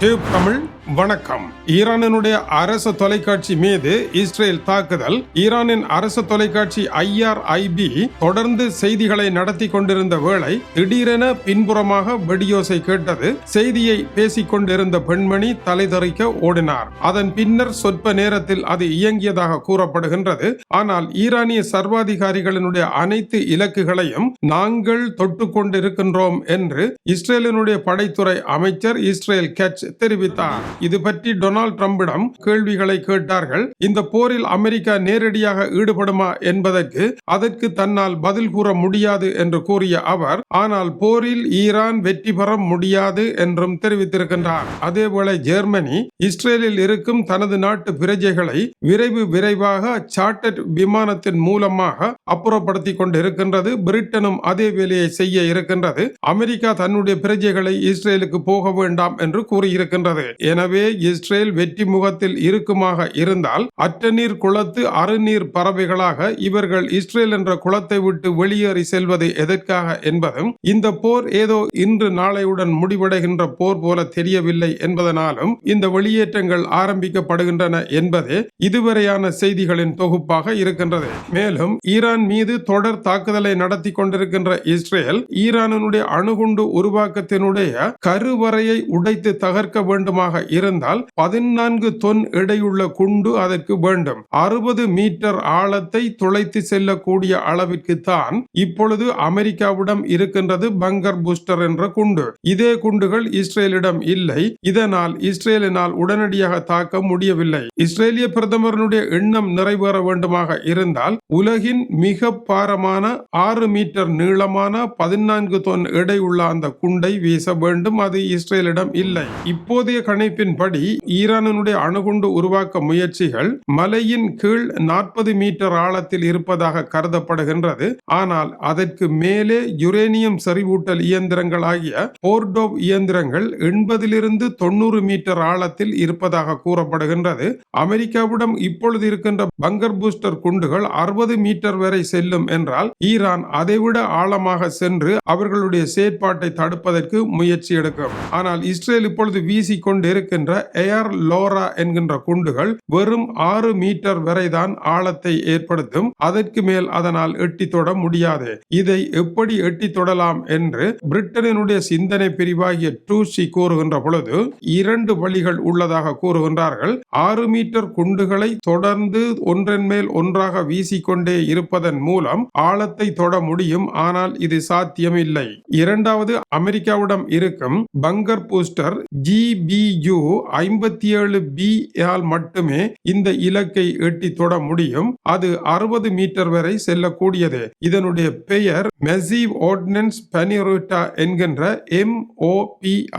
Tube Tamil வணக்கம். ஈரானினுடைய அரசு தொலைக்காட்சி மீது இஸ்ரேல் தாக்குதல். ஈரானின் அரசு தொலைக்காட்சி ஐஆர்ஐபி தொடர்ந்து செய்திகளை நடத்தி கொண்டிருந்த வேளை திடீரென பின்புறமாக வெடியோசை கேட்டது. செய்தியை பேசிக் கொண்டிருந்த பெண்மணி தலைதறிக்க ஓடினார். அதன் பின்னர் சொற்ப நேரத்தில் அது இயங்கியதாக கூறப்படுகின்றது. ஆனால் ஈரானிய சர்வாதிகாரிகளினுடைய அனைத்து இலக்குகளையும் நாங்கள் தொட்டு கொண்டிருக்கின்றோம் என்று இஸ்ரேலினுடைய படைத்துறை அமைச்சர் இஸ்ரேல் கெச் தெரிவித்தார். இது பற்றி டொனால்ட் ட்ரம்பிடம் கேள்விகளை கேட்டார்கள். இந்த போரில் அமெரிக்கா நேரடியாக ஈடுபடுமா என்பதற்கு அதற்கு தன்னால் பதில் கூற முடியாது என்று கூறிய அவர் ஆனால் போரில் ஈரான் வெற்றி பெற முடியாது என்றும் தெரிவித்திருக்கின்றார். அதேபோல ஜெர்மனி இஸ்ரேலில் இருக்கும் தனது நாட்டு பிரஜைகளை விரைவு விரைவாக சார்ட்டர் விமானத்தின் மூலமாக அப்புறப்படுத்தி கொண்டிருக்கின்றது. பிரிட்டனும் அதே வேலையை செய்ய இருக்கின்றது. அமெரிக்கா தன்னுடைய பிரஜைகளை இஸ்ரேலுக்கு போக வேண்டாம் என்று இருக்கின்றது. எனவே இஸ்ரேல் வெற்றி முகத்தில் இருக்குமாக இருந்தால் அற்றநீர் குளத்து அருநீர் பறவைகளாக இவர்கள் இஸ்ரேல் என்ற குளத்தை விட்டு வெளியேறி செல்வது எதற்காக என்பதும் இந்த போர் ஏதோ இன்று நாளையுடன் முடிவடைகின்ற போர் போல தெரியவில்லை என்பதனாலும் இந்த வெளியேற்றங்கள் ஆரம்பிக்கப்படுகின்றன என்பதே இதுவரையான செய்திகளின் தொகுப்பாக இருக்கின்றது. மேலும் ஈரான் மீது தொடர் தாக்குதலை நடத்தி கொண்டிருக்கின்ற இஸ்ரேல் ஈரானுடைய அணுகுண்டு உருவாக்கத்தினுடைய கருவறையை உடைத்து தகர் சேர்க்க வேண்டுமாக இருந்தால் பதினான்கு தொன் எடையுள்ள குண்டு அதற்கு வேண்டும். அறுபது மீட்டர் ஆழத்தை துளைத்து செல்லக்கூடிய அளவிற்கு தான் இப்பொழுது அமெரிக்காவிடம் இருக்கின்றது பங்கர் பூஸ்டர் என்ற குண்டு. இதே குண்டுகள் இஸ்ரேலிடம் இல்லை. இதனால் இஸ்ரேலினால் உடனடியாக தாக்க முடியவில்லை. இஸ்ரேலிய பிரதமரனுடைய எண்ணம் நிறைவேற வேண்டுமாக இருந்தால் உலகின் மிக பாரமான ஆறு மீட்டர் நீளமான பதினான்கு தொன் எடையுள்ள அந்த குண்டை வீச வேண்டும். அது இஸ்ரேலிடம் இல்லை. இப்போதைய கணிப்பின்படி ஈரானினுடைய அணுகுண்டு உருவாக்க முயற்சிகள் மலையின் கீழ் நாற்பது மீட்டர் ஆழத்தில் இருப்பதாக கருதப்படுகின்றது. ஆனால் அதற்கு மேலே யுரேனியம் செறிவூட்டல் இயந்திரங்கள் ஆகிய போர்டோவ் இயந்திரங்கள் எண்பதிலிருந்து தொண்ணூறு மீட்டர் ஆழத்தில் இருப்பதாக கூறப்படுகின்றது. அமெரிக்காவிடம் இப்பொழுது இருக்கின்ற பங்கர் பூஸ்டர் குண்டுகள் அறுபது மீட்டர் வரை செல்லும் என்றால் ஈரான் அதைவிட ஆழமாக சென்று அவர்களுடைய செயற்பாட்டை தடுப்பதற்கு முயற்சி எடுக்கும். ஆனால் இஸ்ரேல் இப்பொழுது வீசிக்கொண்டு இருக்கின்ற ஏர் லோரா என்கின்ற குண்டுகள் வெறும் ஆறு மீட்டர் வரைதான் ஆழத்தை ஏற்படுத்தும். அதற்கு மேல் அதனால் எட்டி தொட முடியாது. இதை எப்படி எட்டி தொடலாம் என்று பிரிட்டனினுடைய சிந்தனை பிரிவாகிய டூசி கூறுகின்ற பொழுது இரண்டு வழிகள் உள்ளதாக கூறுகின்றார்கள். ஆறு மீட்டர் குண்டுகளை தொடர்ந்து ஒன்றன் மேல் ஒன்றாக வீசிக்கொண்டே இருப்பதன் மூலம் ஆழத்தை தொட முடியும். ஆனால் இது சாத்தியமில்லை. இரண்டாவது அமெரிக்காவிடம் இருக்கும் பங்கர் பூஸ்டர் ஜி ஜிபியு ஐம்பத்தி ஏழு பி ஆல் மட்டுமே இந்த இலக்கை எட்டி தொட முடியும். அது அறுபது மீட்டர் வரை செல்லக்கூடியது. இதனுடைய பெயர் மெசிவ் ஆர்டினன்ஸ் பனிரோட்டா என்கின்ற எம்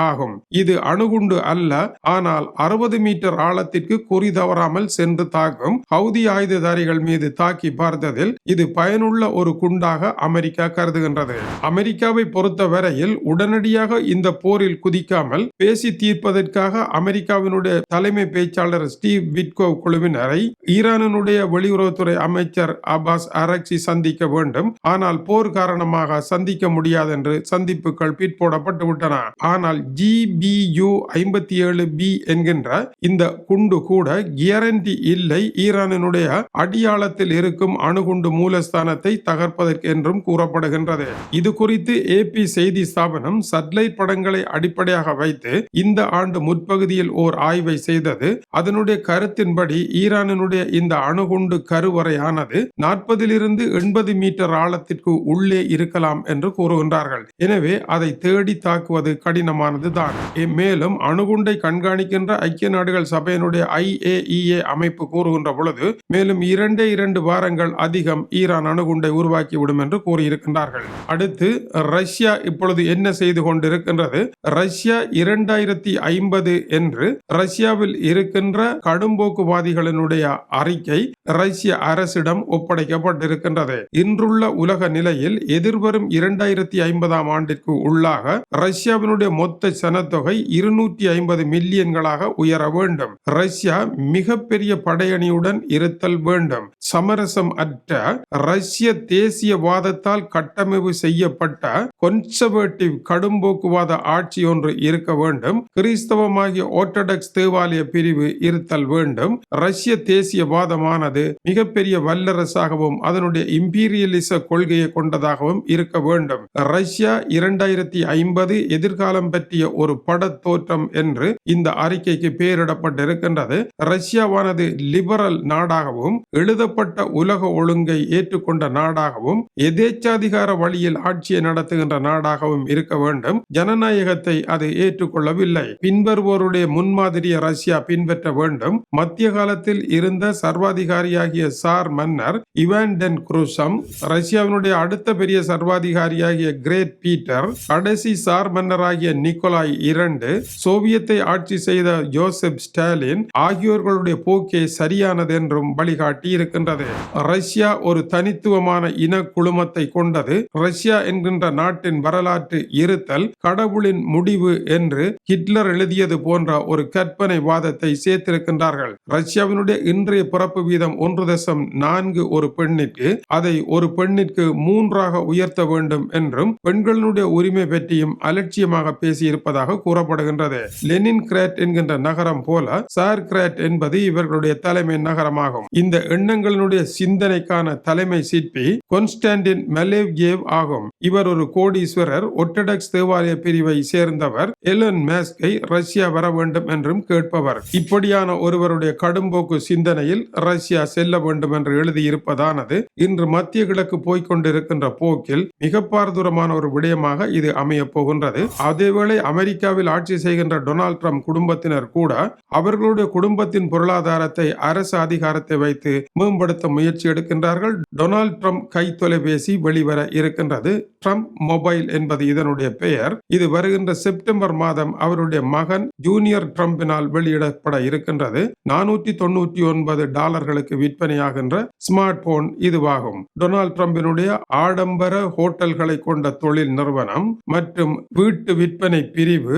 ஆகும். இது அணுகுண்டு அல்ல ஆனால் அறுபது மீட்டர் ஆழத்திற்கு குறி தவறாமல் சென்று தாக்கும் ஹவுதி ஆயுததாரிகள் மீது தாக்கி பார்த்ததில் இது பயனுள்ள ஒரு குண்டாக அமெரிக்கா கருதுகின்றது. அமெரிக்காவை பொறுத்த வரையில் உடனடியாக இந்த போரில் குதிக்காமல் பேசி தீர்ப்பதற்காக அமெரிக்காவினுடைய தலைமை பேச்சாளர் ஸ்டீவ் விட்கோ குழுவினரை ஈரானினுடைய வெளியுறவுத்துறை அமைச்சர் அபாஸ் அரக்சி சந்திக்க வேண்டும். ஆனால் போர் காரணமாக சந்திக்க முடியாது என்று சந்திப்புகள் பிற்போடப்பட்டு விட்டன. ஆனால் ஜி பி ஜிபியு ஐம்பத்தி ஏழு பி என்கின்ற இந்த குண்டு கூட கியரண்டி இல்லை. ஈரானினுடைய அடியாளத்தில் இருக்கும் அணுகுண்டு மூலஸ்தானத்தை தகர்ப்பதற்கு என்றும் கூறப்படுகின்றது. இது குறித்து ஏபி செய்தி ஸ்தாபனம் சட்லைட் படங்களை அடிப்படையாக வைத்து இந்த ஆண்டு முற்பகுதியில் ஓர் ஆய்வை செய்தது. அதனுடைய கருத்தின்படி ஈரானினுடைய இந்த அணுகுண்டு கருவறையானது நாற்பதிலிருந்து எண்பது மீட்டர் ஆழத்திற்கு உள்ளே இருக்கலாம் என்று கூறுகின்றார்கள். எனவே அதை தேடி தாக்குவது கடினமானது தான் மேலும் அணுகுண்டை கண்காணிக்கின்ற ஐக்கிய நாடுகள் சபையினுடைய ஐஏஇஏ அமைப்பு கூறுகின்ற பொழுது மேலும் இரண்டே இரண்டு வாரங்கள் அதிகம் ஈரான் அணுகுண்டை உருவாக்கிவிடும் என்று கூறியிருக்கின்றார்கள். அடுத்து ரஷ்யா இப்பொழுது என்ன செய்து கொண்டிருக்கின்றது? ரஷ்யா இரண்டாயிரத்தி ஐம்பது என்று ரஷ்யாவில் இருக்கின்ற கடும்போக்குவாதிகளினுடைய அறிக்கை ரஷ்ய அரசிடம் ஒப்படைக்கப்பட்டிருக்கின்றது. இன்றுள்ள உலக நிலையில் எதிர்வரும் இரண்டாயிரத்தி ஐம்பதாம் ஆண்டிற்கு உள்ளாக ரஷ்யாவினுடைய மொத்த சனத்தொகை இருநூற்றி ஐம்பது மில்லியன்களாக உயர வேண்டும். ரஷ்யா மிகப்பெரிய படையணியுடன் இருத்தல் வேண்டும். சமரசம் அற்ற ரஷ்ய தேசியவாதத்தால் கட்டமைப்பு செய்யப்பட்ட கொன்சர்வேட்டிவ் கடும்போக்குவாத ஆட்சி ஒன்று இருக்க வேண்டும். கிறிஸ்தவமாகிய ஆர்த்தடாக்ஸ் தேவாலய பிரிவு இருத்தல் வேண்டும். ரஷ்ய தேசியவாதமானது மிகப்பெரிய வல்லரசாகவும் அதனுடைய இம்பீரியலிச கொள்கையை கொண்டதாகவும் இருக்க வேண்டும். ரஷ்யா இரண்டாயிரத்தி ஐம்பது எதிர்காலம் பற்றிய ஒரு பட தோற்றம் என்று இந்த அறிக்கைக்கு பெயரிடப்பட்டிருக்கின்றது. ரஷ்யாவானது லிபரல் நாடாகவும் எழுதப்பட்ட உலக ஒழுங்கை ஏற்றுக்கொண்ட நாடாகவும் எதேச்சாதிகார வழியில் ஆட்சியை நடத்துகின்ற நாடாகவும் இருக்க வேண்டும். ஜனநாயகத்தை அது ஏற்றுக்கொள்ளவில்லை. இல்லை. பின்வருவோருடைய முன்மாதிரியை ரஷ்யா பின்பற்ற வேண்டும். மத்திய காலத்தில் இருந்த சர்வாதிகாரியாகிய சார் மன்னர் இவான் டென் குரூசம் ரஷ்யாவினுடைய அடுத்த பெரிய சர்வாதிகாரியாகிய கிரேட் பீட்டர் கடைசி சார் மன்னராகிய நிக்கோலாய் இரண்டு சோவியத்தை ஆட்சி செய்த ஜோசப் ஸ்டாலின் ஆகியோர்களுடைய போக்கே சரியானது என்றும் வழிகாட்டி இருக்கின்றது. ரஷ்யா ஒரு தனித்துவமான இன குழுமத்தை கொண்டது. ரஷ்யா என்கின்ற நாட்டின் வரலாற்று இருத்தல் கடவுளின் முடிவு என்று ஹிட்லர் எழுதியது போன்ற ஒரு கற்பனை வாதத்தை சேர்த்திருக்கின்றார்கள். ரஷ்யாவினுடைய இன்றைய பிறப்பு வீதம் ஒன்று தசம் நான்கு ஒரு பெண்ணிற்கு அதை ஒரு பெண்ணிற்கு மூன்றாக உயர்த்த வேண்டும் என்றும் பெண்களுடைய உரிமை பற்றியும் அலட்சியமாக பேசியிருப்பதாக கூறப்படுகின்றது. லெனின் கிராட் என்கின்ற நகரம் போல சார் கிராட் என்பது இவர்களுடைய தலைமை நகரமாகும். இந்த எண்ணங்களினுடைய சிந்தனைக்கான தலைமை சிற்பி கொன்ஸ்டாண்டின் மெலேவ்கேவ் ஆகும். இவர் ஒரு கோடீஸ்வரர் ஒட்டடக்ஸ் தேவாலய பிரிவை சேர்ந்தவர் எலன் மேஸ் ரஷ்யா வர வேண்டும் என்றும் கேட்பவர். இப்படியான ஒருவருடைய கடும்போக்கு சிந்தனையில் ரஷ்யா செல்ல வேண்டும் என்று எழுதியிருப்பதானது இன்று மத்திய கிழக்கு போய்கொண்டிருக்கின்ற போக்கில் மிக பாரதூரமான ஒரு விடயமாக இது அமைய போகின்றது. அதேவேளை அமெரிக்காவில் ஆட்சி செய்கின்ற டொனால்ட் ட்ரம்ப் குடும்பத்தினர் கூட அவர்களுடைய குடும்பத்தின் பொருளாதாரத்தை அரசு அதிகாரத்தை வைத்து மேம்படுத்த முயற்சி எடுக்கின்றார்கள். டொனால்ட் ட்ரம்ப் கை தொலைபேசி வெளிவர இருக்கின்றது. ட்ரம்ப் மொபைல் என்பது இதனுடைய பெயர். இது வருகின்ற செப்டம்பர் மாதம் அவருடைய அவருடைய மகன் ஜூனியர் ட்ரம்பினால் வெளியிடப்பட இருக்கின்றது. நானூற்றி தொண்ணூற்றி ஒன்பது டாலர்களுக்கு விற்பனையாகின்ற ஸ்மார்ட் போன் இதுவாகும். டொனால்ட் ட்ரம்பினுடைய ஆடம்பர ஹோட்டல்களை கொண்ட தொழில் நிறுவனம் மற்றும் வீட்டு விற்பனை பிரிவு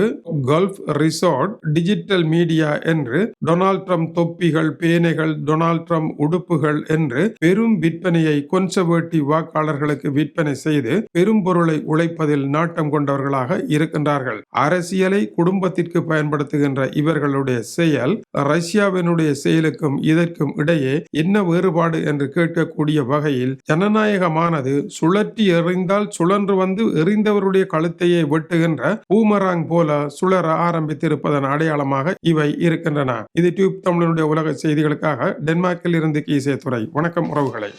கல்ஃப் ரிசார்ட் டிஜிட்டல் மீடியா என்று டொனால்ட் ட்ரம்ப் தொப்பிகள் பேனைகள் டொனால்ட் ட்ரம்ப் உடுப்புகள் என்று பெரும் விற்பனையை கொன்சர்வேட்டிவ் வாக்காளர்களுக்கு விற்பனை செய்து பெரும் பொருளை உழைப்பதில் நாட்டம் கொண்டவர்களாக இருக்கின்றார்கள். அரசியலை குடும்ப குடும்பத்திற்கு பயன்படுத்துகின்ற இவர்களுடைய செயல் ரஷ்யாவினுடைய செயலுக்கும் இதற்கும் இடையே என்ன வேறுபாடு என்று கேட்கக்கூடிய வகையில் ஜனநாயகமானது சுழற்றி எறிந்தால் சுழன்று வந்து எறிந்தவருடைய கழுத்தையே வெட்டுகின்ற பூமராங் போல சுழற ஆரம்பித்திருப்பதன் அடையாளமாக இவை இருக்கின்றன. இது டியூப் தமிழனுடைய உலக செய்திகளுக்காக டென்மார்க்கில் இருந்து கீசே துறை வணக்கம் உறவுகளை.